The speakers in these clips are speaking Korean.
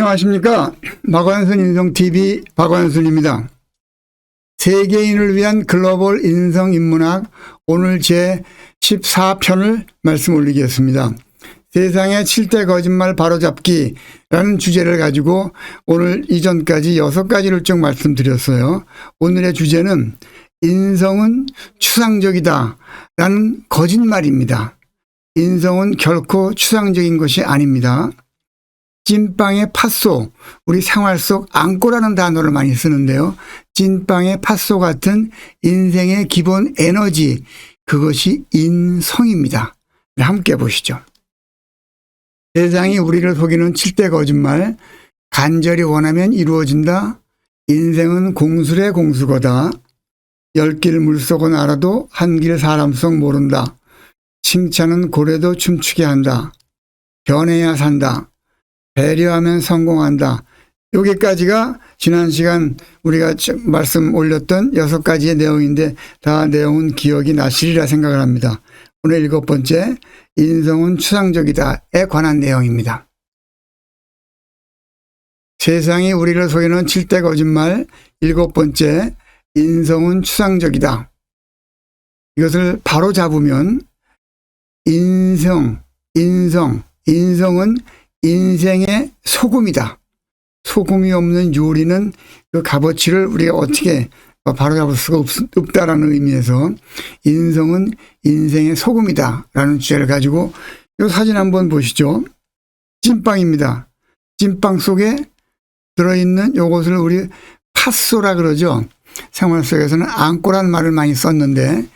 안녕하십니까. 박완순 인성TV 박완순입니다. 세계인을 위한 글로벌 인성 인문학 오늘 제 14편을 말씀 올리겠습니다. 세상의 7대 거짓말 바로잡기라는 주제를 가지고 오늘 이전까지 6가지를 쭉 말씀드렸어요. 오늘의 주제는 인성은 추상적이다 라는 거짓말입니다. 인성은 결코 추상적인 것이 아닙니다. 찐빵의 팥소, 우리 생활 속 안고라는 단어를 많이 쓰는데요. 찐빵의 팥소 같은 인생의 기본 에너지, 그것이 인성입니다. 함께 보시죠. 세상이 우리를 속이는 7대 거짓말, 간절히 원하면 이루어진다. 인생은 공술의 공수거다. 열 길 물속은 알아도 한 길 사람 속 모른다. 칭찬은 고래도 춤추게 한다. 변해야 산다. 배려하면 성공한다. 여기까지가 지난 시간 우리가 말씀 올렸던 여섯 가지의 내용인데 다 내용은 기억이 나시리라 생각을 합니다. 오늘 일곱 번째 인성은 추상적이다에 관한 내용입니다. 세상이 우리를 속이는 7대 거짓말 일곱 번째 인성은 추상적이다. 이것을 바로 잡으면 인성, 인성, 인성은 인생의 소금이다. 소금이 없는 요리는 그 값어치를 우리가 어떻게 바로잡을 수가 없, 없다라는 의미에서 인성은 인생의 소금이다라는 주제를 가지고 이 사진 한번 보시죠. 찐빵입니다. 찐빵 속에 들어있는 요것을 우리 팥소라 그러죠. 생활 속에서는 안꼬란 말을 많이 썼는데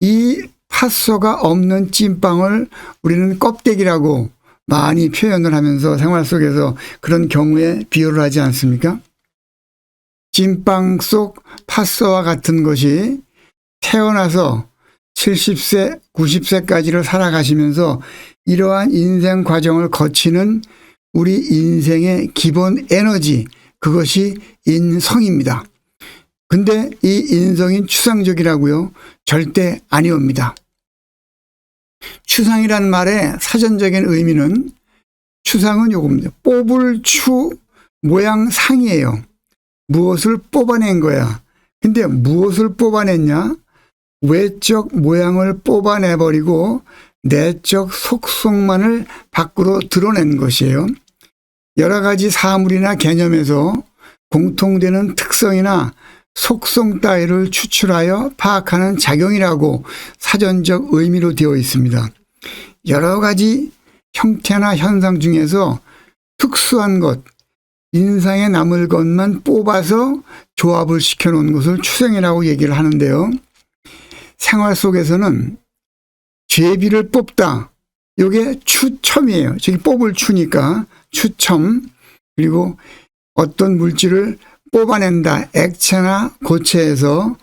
이 팥소가 없는 찐빵을 우리는 껍데기라고 많이 표현을 하면서 생활 속에서 그런 경우에 비유를 하지 않습니까? 찐빵 속 팥소와 같은 것이 태어나서 70세, 90세까지를 살아가시면서 이러한 인생 과정을 거치는 우리 인생의 기본 에너지, 그것이 인성입니다. 근데 이 인성이 추상적이라고요? 절대 아니옵니다. 추상이란 말의 사전적인 의미는 추상은 요겁니다. 뽑을 추 모양 상이에요. 무엇을 뽑아낸 거야. 근데 무엇을 뽑아냈냐? 외적 모양을 뽑아내버리고 내적 속성만을 밖으로 드러낸 것이에요. 여러 가지 사물이나 개념에서 공통되는 특성이나 속성 따위를 추출하여 파악하는 작용이라고 사전적 의미로 되어 있습니다. 여러 가지 형태나 현상 중에서 특수한 것, 인상에 남을 것만 뽑아서 조합을 시켜 놓은 것을 추생이라고 얘기를 하는데요. 생활 속에서는 죄비를 뽑다. 이게 추첨이에요. 저기 뽑을 추니까 추첨. 그리고 어떤 물질을 뽑아낸다. 액체나 고체에서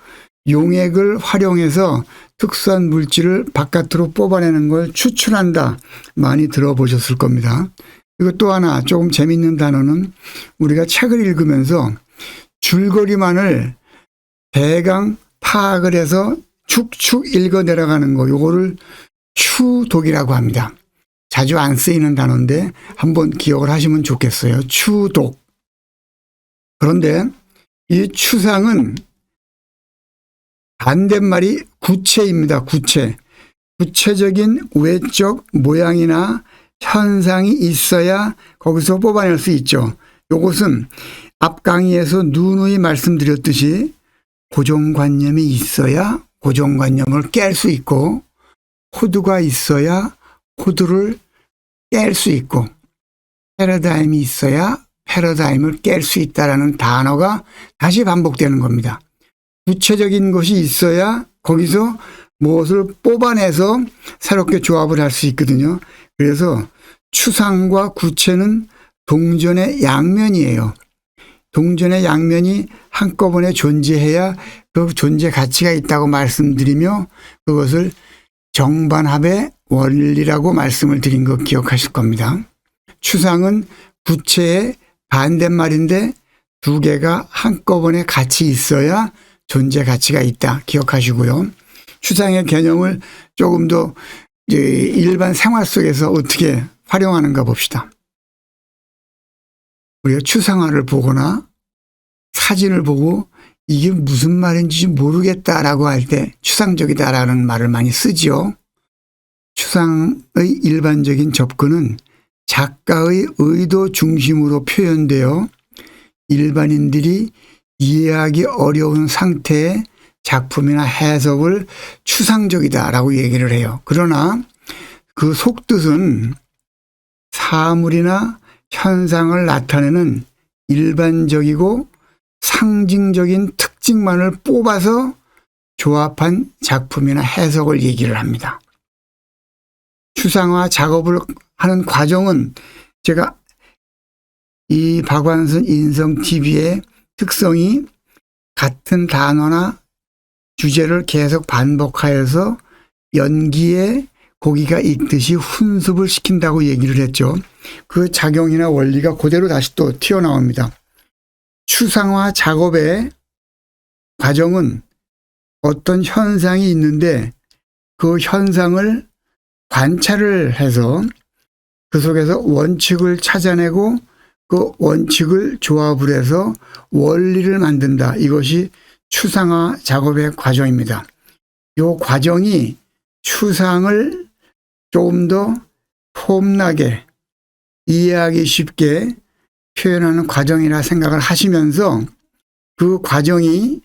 용액을 활용해서 특수한 물질을 바깥으로 뽑아내는 걸 추출한다. 많이 들어보셨을 겁니다. 이것 또 하나 조금 재밌는 단어는 우리가 책을 읽으면서 줄거리만을 대강 파악을 해서 축축 읽어 내려가는 거, 요거를 추독이라고 합니다. 자주 안 쓰이는 단어인데 한번 기억을 하시면 좋겠어요. 추독. 그런데 이 추상은 반대말이 구체입니다. 구체. 구체적인 외적 모양이나 현상이 있어야 거기서 뽑아낼 수 있죠. 요것은 앞 강의에서 누누이 말씀드렸듯이 고정관념이 있어야 고정관념을 깰 수 있고 호두가 있어야 호두를 깰 수 있고 패러다임이 있어야 패러다임을 깰 수 있다라는 단어가 다시 반복되는 겁니다. 구체적인 것이 있어야 거기서 무엇을 뽑아내서 새롭게 조합을 할 수 있거든요. 그래서 추상과 구체는 동전의 양면이에요. 동전의 양면이 한꺼번에 존재해야 그 존재 가치가 있다고 말씀드리며 그것을 정반합의 원리라고 말씀을 드린 거 기억하실 겁니다. 추상은 구체의 반대말인데 두 개가 한꺼번에 같이 있어야 존재 가치가 있다. 기억하시고요. 추상의 개념을 조금 더 일반 생활 속에서 어떻게 활용하는가 봅시다. 우리가 추상화를 보거나 사진을 보고 이게 무슨 말인지 모르겠다라고 할 때 추상적이다라는 말을 많이 쓰지요. 추상의 일반적인 접근은 작가의 의도 중심으로 표현되어 일반인들이 이해하기 어려운 상태의 작품이나 해석을 추상적이다라고 얘기를 해요. 그러나 그 속뜻은 사물이나 현상을 나타내는 일반적이고 상징적인 특징만을 뽑아서 조합한 작품이나 해석을 얘기를 합니다. 추상화 작업을 하는 과정은 제가 이 박완순 인성 TV의 특성이 같은 단어나 주제를 계속 반복하여서 연기에 고기가 익듯이 훈습을 시킨다고 얘기를 했죠. 그 작용이나 원리가 그대로 다시 또 튀어나옵니다. 추상화 작업의 과정은 어떤 현상이 있는데 그 현상을 관찰을 해서 그 속에서 원칙을 찾아내고 그 원칙을 조합을 해서 원리를 만든다. 이것이 추상화 작업의 과정입니다. 이 과정이 추상을 조금 더 폼나게 이해하기 쉽게 표현하는 과정이라 생각을 하시면서 그 과정이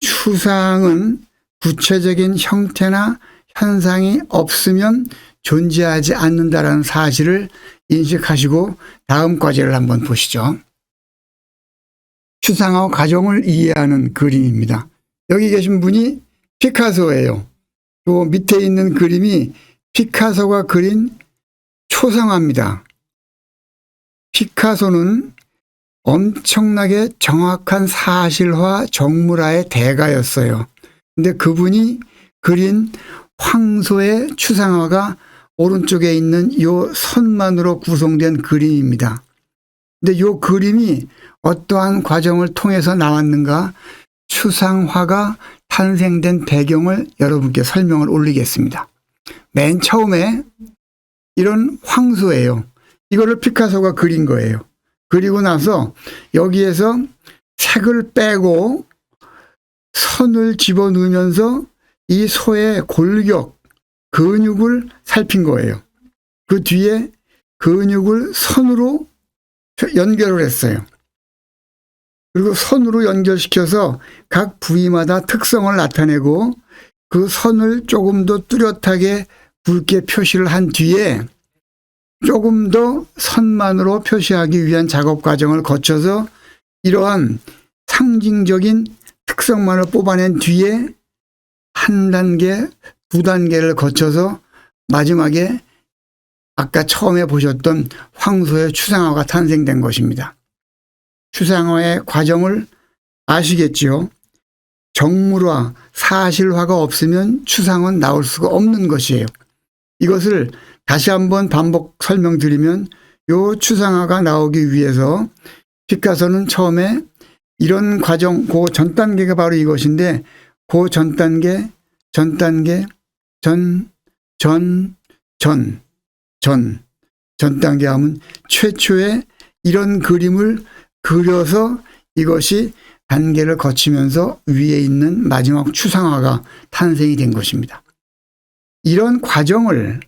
추상은 구체적인 형태나 현상이 없으면 존재하지 않는다라는 사실을 인식하시고 다음 과제를 한번 보시죠. 추상화 과정을 이해하는 그림입니다. 여기 계신 분이 피카소예요. 또 밑에 있는 그림이 피카소가 그린 초상화입니다. 피카소는 엄청나게 정확한 사실화 정물화의 대가였어요. 근데 그분이 그린 황소의 추상화가 오른쪽에 있는 요 선만으로 구성된 그림입니다. 근데 요 그림이 어떠한 과정을 통해서 나왔는가 추상화가 탄생된 배경을 여러분께 설명을 올리겠습니다. 맨 처음에 이런 황소예요. 이거를 피카소가 그린 거예요. 그리고 나서 여기에서 색을 빼고 선을 집어넣으면서 이 소의 골격, 근육을 살핀 거예요. 그 뒤에 근육을 선으로 연결을 했어요. 그리고 선으로 연결시켜서 각 부위마다 특성을 나타내고 그 선을 조금 더 뚜렷하게 굵게 표시를 한 뒤에 조금 더 선만으로 표시하기 위한 작업 과정을 거쳐서 이러한 상징적인 특성만을 뽑아낸 뒤에 한 단계, 두 단계를 거쳐서 마지막에 아까 처음에 보셨던 황소의 추상화가 탄생된 것입니다. 추상화의 과정을 아시겠지요? 정물화, 사실화가 없으면 추상은 나올 수가 없는 것이에요. 이것을 다시 한번 반복 설명드리면 요 추상화가 나오기 위해서 피카소는 처음에 이런 과정, 그 전 단계가 바로 이것인데 그 전 단계, 전 단계, 전, 전, 전, 전, 전 단계 하면 최초의 이런 그림을 그려서 이것이 단계를 거치면서 위에 있는 마지막 추상화가 탄생이 된 것입니다. 이런 과정을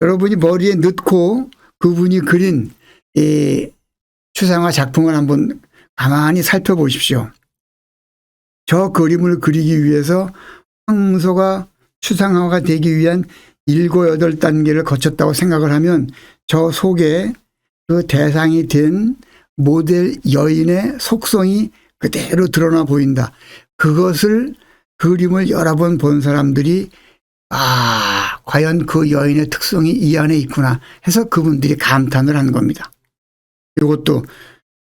여러분이 머리에 넣고 그분이 그린 이 추상화 작품을 한번 가만히 살펴보십시오. 저 그림을 그리기 위해서 황소가 추상화가 되기 위한 일곱 여덟 단계를 거쳤다고 생각을 하면 저 속에 그 대상이 된 모델 여인의 속성이 그대로 드러나 보인다. 그것을 그림을 여러 번 본 사람들이 아, 과연 그 여인의 특성이 이 안에 있구나 해서 그분들이 감탄을 한 겁니다. 이것도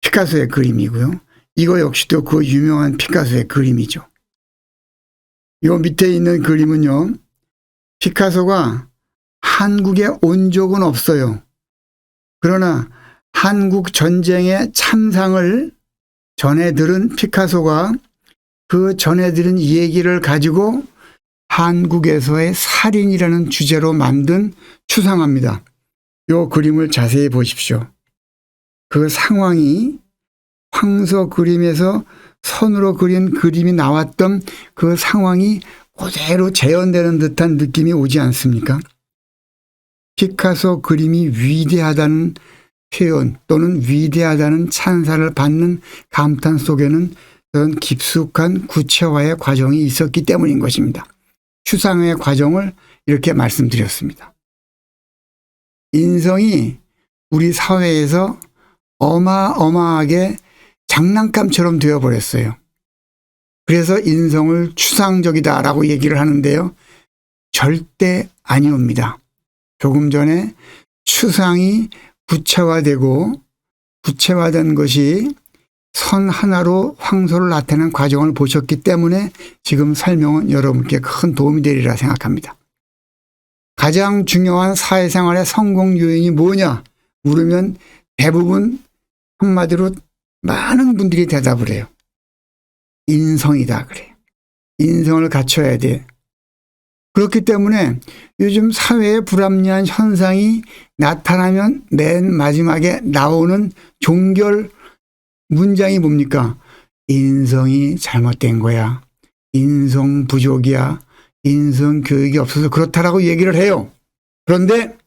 피카소의 그림이고요. 이거 역시도 그 유명한 피카소의 그림이죠. 이 밑에 있는 그림은요. 피카소가 한국에 온 적은 없어요. 그러나 한국 전쟁의 참상을 전해 들은 피카소가 그 전해 들은 얘기를 가지고 한국에서의 살인이라는 주제로 만든 추상화입니다. 이 그림을 자세히 보십시오. 그 상황이 황소 그림에서 선으로 그린 그림이 나왔던 그 상황이 그대로 재현되는 듯한 느낌이 오지 않습니까? 피카소 그림이 위대하다는 표현 또는 위대하다는 찬사를 받는 감탄 속에는 그런 깊숙한 구체화의 과정이 있었기 때문인 것입니다. 추상의 과정을 이렇게 말씀드렸습니다. 인성이 우리 사회에서 어마어마하게 장난감처럼 되어버렸어요. 그래서 인성을 추상적이다라고 얘기를 하는데요. 절대 아니옵니다. 조금 전에 추상이 구체화되고 구체화된 것이 선 하나로 황소를 나타내는 과정을 보셨기 때문에 지금 설명은 여러분께 큰 도움이 되리라 생각합니다. 가장 중요한 사회생활의 성공 요인이 뭐냐 물으면 대부분 한마디로 많은 분들이 대답을 해요. 인성이다 그래요. 인성을 갖춰야 돼. 그렇기 때문에 요즘 사회에 불합리한 현상이 나타나면 맨 마지막에 나오는 종결 문장이 뭡니까? 인성이 잘못된 거야. 인성 부족이야. 인성 교육이 없어서 그렇다라고 얘기를 해요. 그런데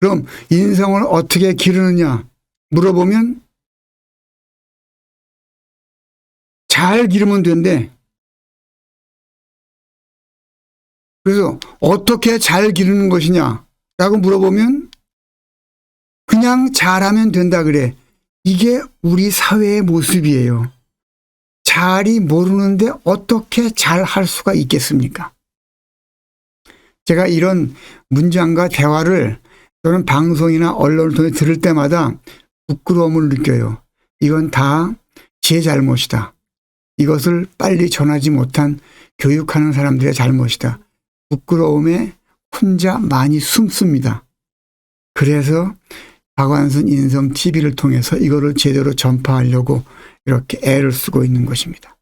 그럼 인성을 어떻게 기르느냐 물어보면 잘 기르면 된대. 그래서 어떻게 잘 기르는 것이냐라고 물어보면 그냥 잘하면 된다 그래. 이게 우리 사회의 모습이에요. 잘이 모르는데 어떻게 잘 할 수가 있겠습니까? 제가 이런 문장과 대화를 또는 방송이나 언론을 통해 들을 때마다 부끄러움을 느껴요. 이건 다 제 잘못이다. 이것을 빨리 전하지 못한 교육하는 사람들의 잘못이다. 부끄러움에 혼자 많이 숨습니다. 그래서 박완순 인성 TV를 통해서 이거를 제대로 전파하려고 이렇게 애를 쓰고 있는 것입니다.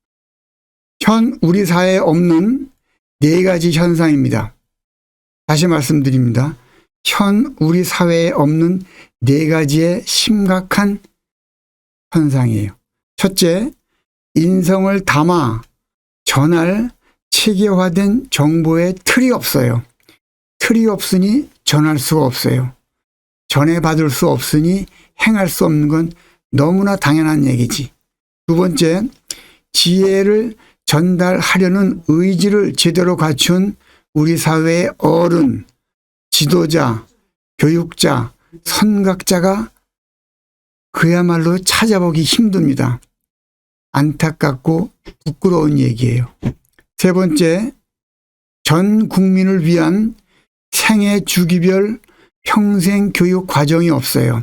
현 우리 사회에 없는 네 가지 현상입니다. 다시 말씀드립니다. 현 우리 사회에 없는 네 가지의 심각한 현상이에요. 첫째, 인성을 담아 전할 체계화된 정보의 틀이 없어요. 틀이 없으니 전할 수가 없어요. 전해받을 수 없으니 행할 수 없는 건 너무나 당연한 얘기지. 두 번째, 지혜를 전달하려는 의지를 제대로 갖춘 우리 사회의 어른, 지도자, 교육자, 선각자가 그야말로 찾아보기 힘듭니다. 안타깝고 부끄러운 얘기예요. 세 번째, 전 국민을 위한 생애 주기별 평생 교육 과정이 없어요.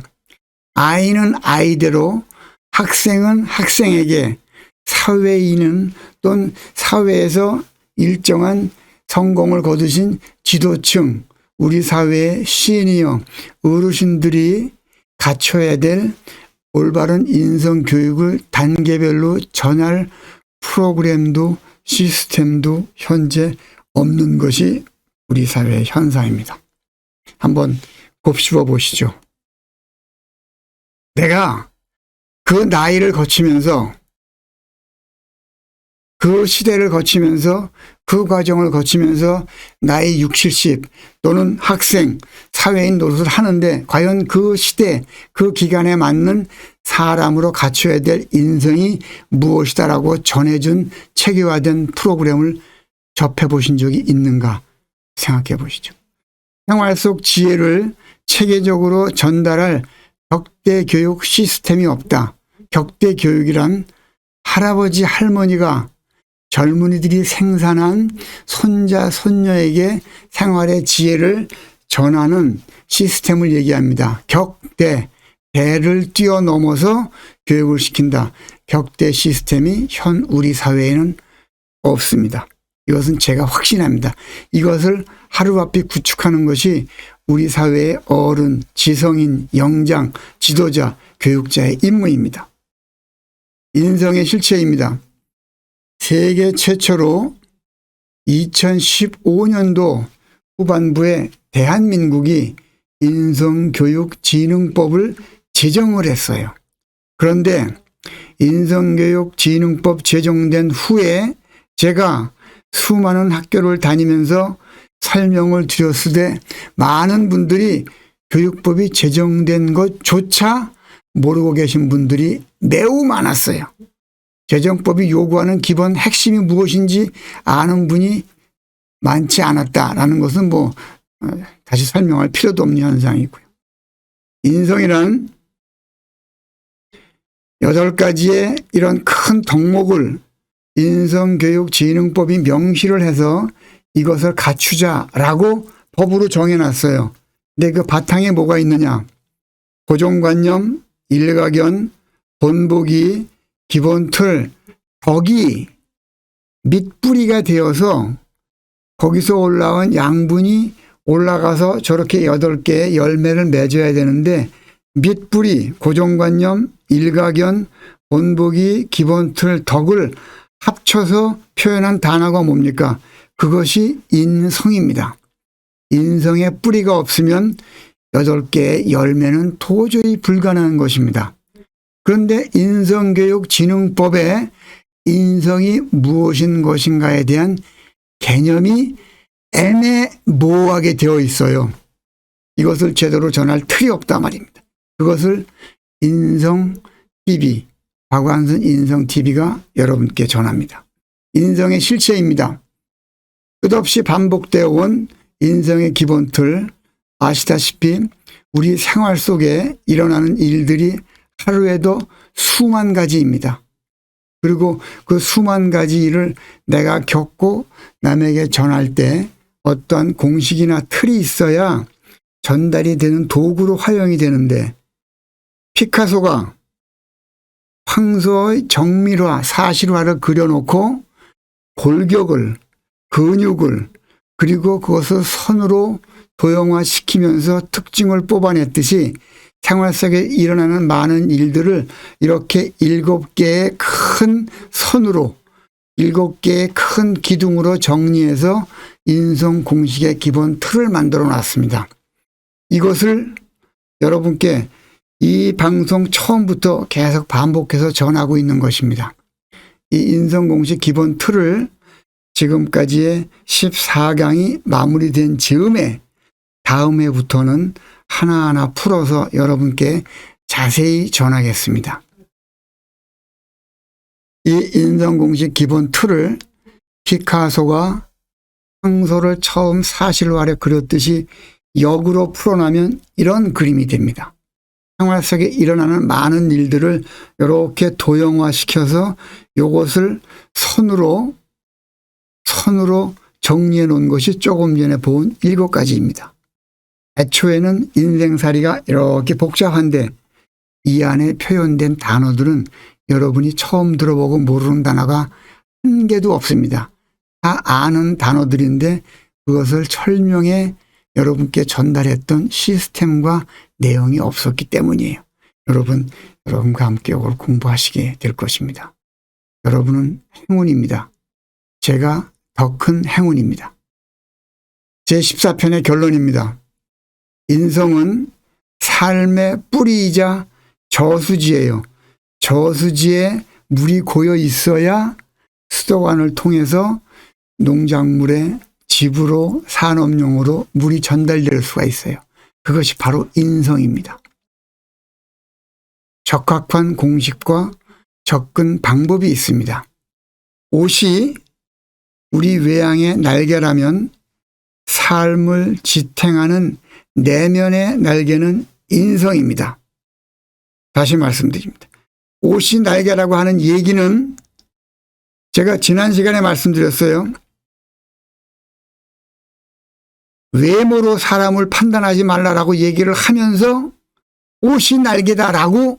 아이는 아이대로 학생은 학생에게 사회인은 또는 사회에서 일정한 성공을 거두신 지도층, 우리 사회의 시니어, 어르신들이 갖춰야 될 올바른 인성 교육을 단계별로 전할 프로그램도 시스템도 현재 없는 것이 우리 사회의 현상입니다. 한번 곱씹어 보시죠. 내가 그 나이를 거치면서 그 시대를 거치면서 그 과정을 거치면서 나이 6, 70 또는 학생, 사회인 노릇을 하는데 과연 그 시대, 그 기간에 맞는 사람으로 갖춰야 될 인성이 무엇이다라고 전해준 체계화된 프로그램을 접해 보신 적이 있는가 생각해 보시죠. 생활 속 지혜를 체계적으로 전달할 격대 교육 시스템이 없다. 격대 교육이란 할아버지 할머니가 젊은이들이 생산한 손자 손녀에게 생활의 지혜를 전하는 시스템을 얘기합니다. 격대 대를 뛰어넘어서 교육을 시킨다. 격대 시스템이 현 우리 사회에는 없습니다. 이것은 제가 확신합니다. 이것을 하루바삐 구축하는 것이 우리 사회의 어른, 지성인, 영장, 지도자, 교육자의 임무입니다. 인성의 실체입니다. 세계 최초로 2015년도 후반부에 대한민국이 인성교육진흥법을 제정을 했어요. 그런데 인성교육진흥법 제정된 후에 제가 수많은 학교를 다니면서 설명을 드렸으되 많은 분들이 교육법이 제정된 것조차 모르고 계신 분들이 매우 많았어요. 제정법이 요구하는 기본 핵심이 무엇인지 아는 분이 많지 않았다라는 것은 뭐 어, 다시 설명할 필요도 없는 현상이고요. 인성이란 여덟 가지의 이런 큰 덕목을 인성교육진흥법이 명시를 해서 이것을 갖추자라고 법으로 정해놨어요. 근데 그 바탕에 뭐가 있느냐? 고정관념, 일가견, 본보기, 기본틀, 덕이 밑뿌리가 되어서 거기서 올라온 양분이 올라가서 저렇게 여덟 개의 열매를 맺어야 되는데 밑뿌리, 고정관념, 일가견, 본보기, 기본틀, 덕을 합쳐서 표현한 단어가 뭡니까? 그것이 인성입니다. 인성의 뿌리가 없으면 여덟 개의 열매는 도저히 불가능한 것입니다. 그런데 인성교육진흥법에 인성이 무엇인 것인가에 대한 개념이 애매모호하게 되어 있어요. 이것을 제대로 전할 틀이 없다 말입니다. 그것을 인성 TV, 박완순 인성 TV가 여러분께 전합니다. 인성의 실체입니다. 끝없이 반복되어 온 인성의 기본 틀, 아시다시피 우리 생활 속에 일어나는 일들이 하루에도 수만 가지입니다. 그리고 그 수만 가지 일을 내가 겪고 남에게 전할 때 어떠한 공식이나 틀이 있어야 전달이 되는 도구로 활용이 되는데 피카소가 황소의 정밀화, 사실화를 그려놓고 골격을, 근육을, 그리고 그것을 선으로 도형화시키면서 특징을 뽑아냈듯이 생활 속에 일어나는 많은 일들을 이렇게 일곱 개의 큰 선으로 일곱 개의 큰 기둥으로 정리해서 인성 공식의 기본 틀을 만들어 놨습니다. 이것을 여러분께 이 방송 처음부터 계속 반복해서 전하고 있는 것입니다. 이 인성 공식 기본 틀을 지금까지의 14강이 마무리된 즈음에 다음 해부터는 하나하나 풀어서 여러분께 자세히 전하겠습니다. 이 인성공식 기본 틀을 피카소가 황소를 처음 사실화를 그렸듯이 역으로 풀어나면 이런 그림이 됩니다. 생활 속에 일어나는 많은 일들을 이렇게 도형화시켜서 이것을 손으로 선으로 정리해 놓은 것이 조금 전에 본 일곱 가지입니다. 애초에는 인생살이가 이렇게 복잡한데 이 안에 표현된 단어들은 여러분이 처음 들어보고 모르는 단어가 한 개도 없습니다. 다 아는 단어들인데 그것을 설명해 여러분께 전달했던 시스템과 내용이 없었기 때문이에요. 여러분, 여러분과 함께 이걸 공부하시게 될 것입니다. 여러분은 행운입니다. 제가 더 큰 행운입니다. 제14편의 결론입니다. 인성은 삶의 뿌리이자 저수지예요. 저수지에 물이 고여 있어야 수도관을 통해서 농작물의 집으로 산업용으로 물이 전달될 수가 있어요. 그것이 바로 인성입니다. 적합한 공식과 접근 방법이 있습니다. 옷이 우리 외양의 날개라면 삶을 지탱하는 내면의 날개는 인성입니다. 다시 말씀드립니다. 옷이 날개라고 하는 얘기는 제가 지난 시간에 말씀드렸어요. 외모로 사람을 판단하지 말라라고 얘기를 하면서 옷이 날개다라고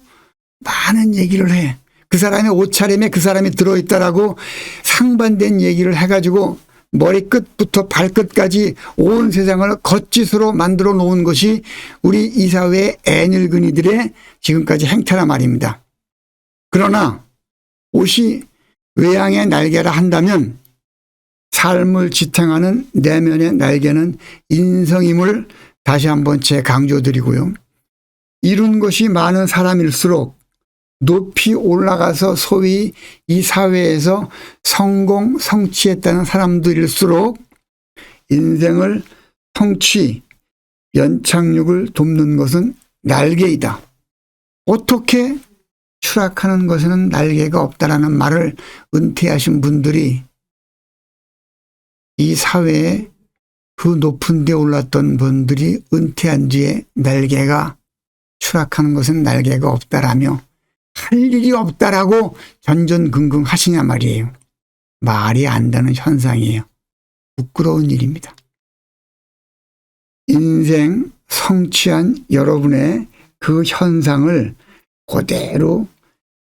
많은 얘기를 해. 그 사람의 옷차림에 그 사람이 들어있다라고 상반된 얘기를 해가지고 머리끝부터 발끝까지 온 세상을 겉짓으로 만들어 놓은 것이 우리 이사회 애늙은이들의 지금까지 행태란 말입니다. 그러나 옷이 외양의 날개라 한다면 삶을 지탱하는 내면의 날개는 인성임을 다시 한번 재 강조드리고요. 이룬 것이 많은 사람일수록 높이 올라가서 소위 이 사회에서 성공, 성취했다는 사람들일수록 인생을 성취, 연착륙을 돕는 것은 날개이다. 어떻게 추락하는 것에는 날개가 없다라는 말을 은퇴하신 분들이 이 사회에 그 높은 데 올랐던 분들이 은퇴한 뒤에 날개가 추락하는 것은 날개가 없다라며 할 일이 없다라고 전전긍긍 하시냐 말이에요. 말이 안 되는 현상이에요. 부끄러운 일입니다. 인생 성취한 여러분의 그 현상을 그대로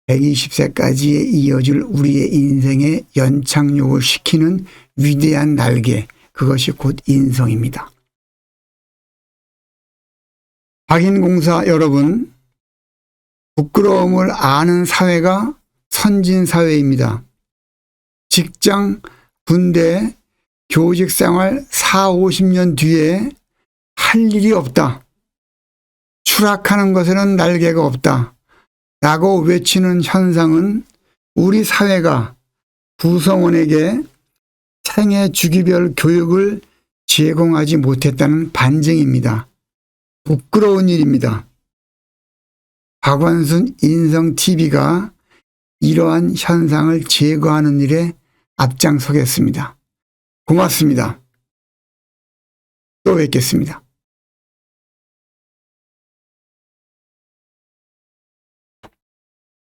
120세까지에 이어질 우리의 인생의 연착륙을 시키는 위대한 날개, 그것이 곧 인성입니다. 박인공사 여러분, 부끄러움을 아는 사회가 선진 사회입니다. 직장, 군대, 교직 생활 4, 50년 뒤에 할 일이 없다. 추락하는 것에는 날개가 없다. 라고 외치는 현상은 우리 사회가 구성원에게 생애 주기별 교육을 제공하지 못했다는 반증입니다. 부끄러운 일입니다. 박완순 인성TV가 이러한 현상을 제거하는 일에 앞장서겠습니다. 고맙습니다. 또 뵙겠습니다.